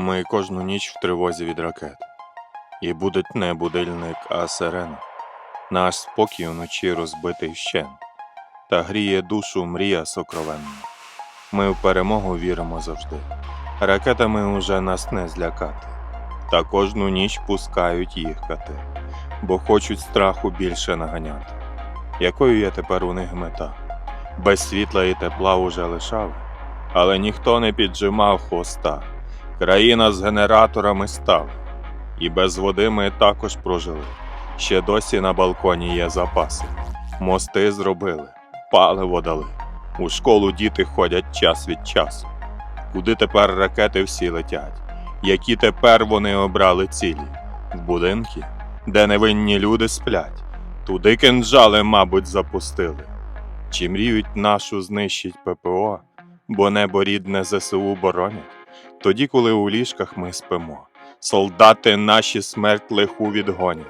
Ми кожну ніч в тривозі від ракет. І будуть не будильник, а сирена. Наш спокій уночі розбитий вщент. Та гріє душу мрія сокровенна. Ми в перемогу віримо завжди. Ракетами уже нас не злякати. Та кожну ніч пускають їхати, бо хочуть страху більше наганяти. Якою є тепер у них мета? Без світла і тепла уже лишали, але ніхто не піджимав хвоста. Країна з генераторами стала, і без води ми також прожили. Ще досі на балконі є запаси. Мости зробили, паливо дали. У школу діти ходять час від часу. Куди тепер ракети всі летять? Які тепер вони обрали цілі? В будинки, де невинні люди сплять, туди кинджали, мабуть, запустили. Чи мріють нашу знищить ППО, бо небо рідне ЗСУ боронять? Тоді, коли у ліжках ми спимо, солдати наші смерть лиху відгонять,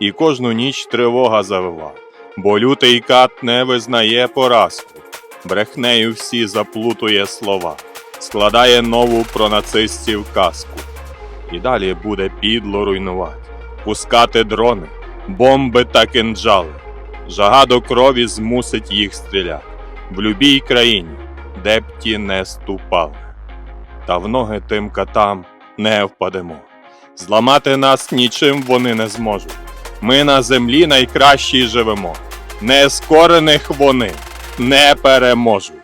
і кожну ніч тривога завива, бо лютий кат не визнає поразку, брехнею всі заплутує слова, складає нову про нацистів казку. І далі буде підло руйнувати, пускати дрони, бомби та кинджали. Жага до крові змусить їх стріляти. В любій країні, де б ті не ступали та в ноги тим катам не впадемо. Зламати нас нічим вони не зможуть. Ми на землі найкращі живемо. Нескорених вони не переможуть.